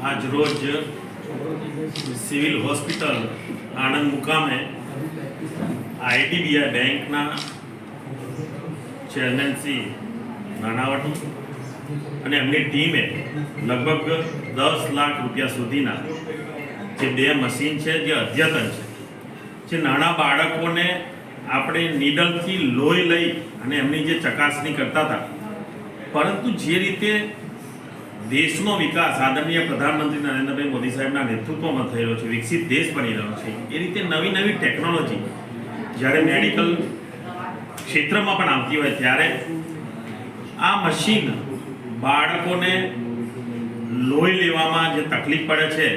આજ રોજ civil hospital Anand મુકામે આઈડીબીઆઈ બેંકના ચેરમેન શ્રી નાણાવટી અને એમની ટીમે લગભગ દસ લાખ રૂપિયા સુધીના જે બે મશીન છે, જે અદ્યતન છે, જે નાના બાળકોને આપણે નીડલથી લોહી લઈ અને એમની જે ચકાસણી કરતા હતા. પરંતુ જે રીતે દેશનો વિકાસ આદરણીય પ્રધાનમંત્રી નરેન્દ્રભાઈ મોદી સાહેબના નેતૃત્વમાં થયેલો છે, વિકસિત દેશ બની રહ્યો છે. એ રીતે નવી નવી ટેકનોલોજી જ્યારે મેડિકલ ક્ષેત્રમાં પણ આવતી હોય ત્યારે આ મશીન બાળકોને લોહી લેવામાં જે તકલીફ પડે છે,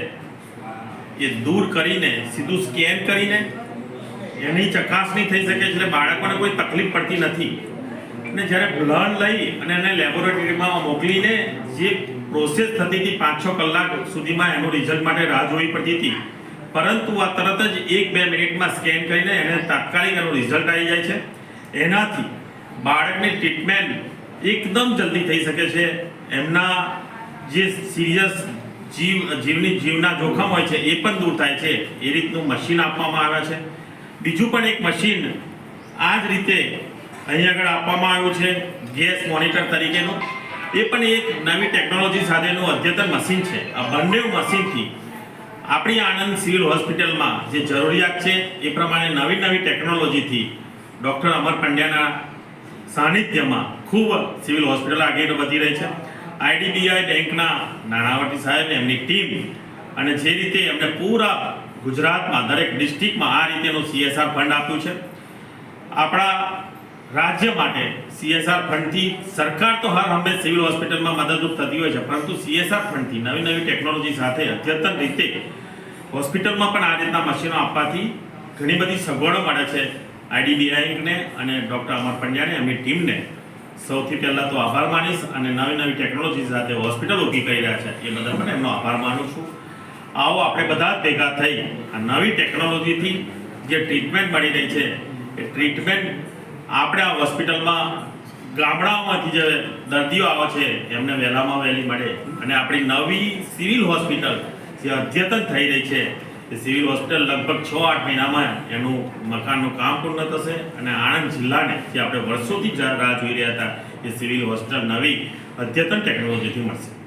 એ દૂર કરીને, સીધું સ્કેન કરીને એની ચકાસણી થઈ શકે છે, એટલે બાળકોને કોઈ તકલીફ પડતી નથી. અને જ્યારે બ્લડ લઈ અને એને લેબોરેટરીમાં મોકલીને જે પ્રોસેસ થતી હતી પાંચ છ કલાક સુધીમાં એનું રિઝલ્ટ માટે રાહ જોવી પડતી હતી. પરંતુ આ તરત જ એક બે મિનિટમાં સ્કેન કરીને એને તાત્કાલિક એનું રિઝલ્ટ આવી જાય છે. એનાથી બાળકની ટ્રીટમેન્ટ એકદમ જલ્દી થઈ શકે છે. એમના જે સિરિયસ જીવ, જીવની જીવના જોખમ હોય છે, એ પણ દૂર થાય છે. એ રીતનું મશીન આપવામાં આવે છે. બીજું પણ એક મશીન આ જ રીતે અહીં આગળ આપવામાં આવ્યું છે. ગેસ મોનિટર તરીકેનું. એ પણ એક નવી ટેકનોલોજી સાથેનું અદ્યતન મશીન છે. આ બંને મશીનથી આપણી આણંદ સિવિલ હોસ્પિટલમાં જે જરૂરિયાત છે, એ પ્રમાણે નવી નવી ટેકનોલોજીથી ડૉક્ટર અમર પંડ્યાના સાનિધ્યમાં ખૂબ સિવિલ હોસ્પિટલ આગળ વધી રહી છે. આઈડીબીઆઈ બેંકના નાણાવટી સાહેબ, એમની ટીમ અને જે રીતે એમને પૂરા ગુજરાતમાં, દરેક ડિસ્ટ્રિક્ટમાં આ રીતેનું સીએસઆર ફંડ આપ્યું છે. આપણા રાજ્ય માટે સીએસઆર ફંડથી સરકાર તો હર હંમેશ સિવિલ હોસ્પિટલમાં મદદરૂપ થતી હોય છે, પરંતુ સીએસઆર ફંડથી નવી નવી ટેકનોલોજી સાથે અદ્યતન રીતે હોસ્પિટલમાં પણ આ રીતના મશીનો આપવાથી ઘણી બધી સગવડો મળે છે. આઈડીબીઆઈને અને ડૉક્ટર અમર પંડ્યાને એમની ટીમને સૌથી પહેલાં તો આભાર માનીશ અને નવી નવી ટેકનોલોજી સાથે હોસ્પિટલ ઊભી કરી રહ્યા છે. એ બદલ પણ એમનો આભાર માનું છું. આવો આપણે બધા ભેગા થઈ આ નવી ટેકનોલોજીથી જે ટ્રીટમેન્ટ મળી રહી છે, એ ટ્રીટમેન્ટ આપણે આ હોસ્પિટલમાં ગામડાઓમાંથી જે દર્દીઓ આવે છે, એમને વહેલામાં વહેલી મળે. અને આપણી નવી સિવિલ હોસ્પિટલ જે અદ્યતન થઈ રહી છે, એ સિવિલ હોસ્પિટલ લગભગ છ આઠ મહિનામાં એનું મકાનનું કામ પૂર્ણ થશે અને આણંદ જિલ્લાને જે આપણે વર્ષોથી જ રાહ જોઈ રહ્યા હતા, એ સિવિલ હોસ્પિટલ નવી અદ્યતન ટેકનોલોજીથી મળશે.